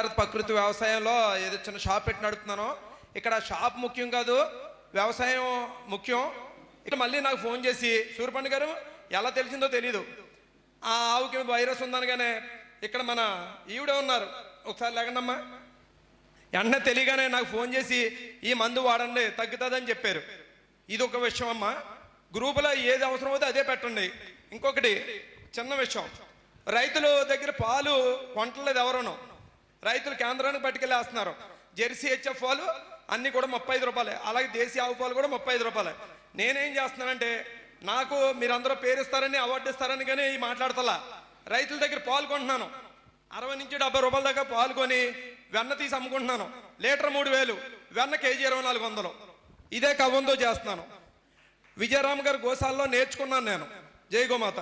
వ్యవసాయంలో ఏదో చిన్న షాప్ పెట్టి నడుపుతున్నాను ఇక్కడ షాప్ ముఖ్యం కాదు వ్యవసాయం ముఖ్యం. ఇక్కడ మళ్ళీ నాకు ఫోన్ చేసి సూర్యపండి గారు ఎలా తెలిసిందో తెలీదు. ఆ ఆవుకి వైరస్ ఉందనగానే ఇక్కడ మన ఈవిడే ఉన్నారు. ఒకసారి లేకండమ్మా. వెంటనే తెలియగానే నాకు ఫోన్ చేసి ఈ మందు వాడండి తగ్గుతుందని చెప్పారు. ఇది ఒక విషయం అమ్మా. గ్రూపులో ఏది అవసరం అవుతే అదే పెట్టండి. ఇంకొకటి చిన్న విషయం. రైతుల దగ్గర పాలు కొంటలేదు ఎవరును. రైతులు కేంద్రానికి పట్టుకెళ్ళేస్తున్నారు. జెర్సీ హెచ్ఎఫ్ పాలు అన్ని కూడా ముప్పై ఐదు రూపాయలే. అలాగే దేశీ ఆవు పాలు కూడా ముప్పై ఐదు రూపాయలే. నేనేం చేస్తున్నానంటే నాకు మీరందరూ పేరిస్తారని అవార్డు ఇస్తారని కానీ మాట్లాడతలా. రైతుల దగ్గర పాలు కొంటున్నాను. అరవై నుంచి డెబ్బై రూపాయల దాకా పాలు కొని వెన్న తీసి అమ్ముకుంటున్నాను. లీటర్ మూడు వేలు వెన్న కేజీ ఇరవై నాలుగు వందలు. ఇదే కవ్వంతో చేస్తున్నాను. విజయరామ్ గారి గోశాలలో నేర్చుకున్నాను నేను. జై గోమాత.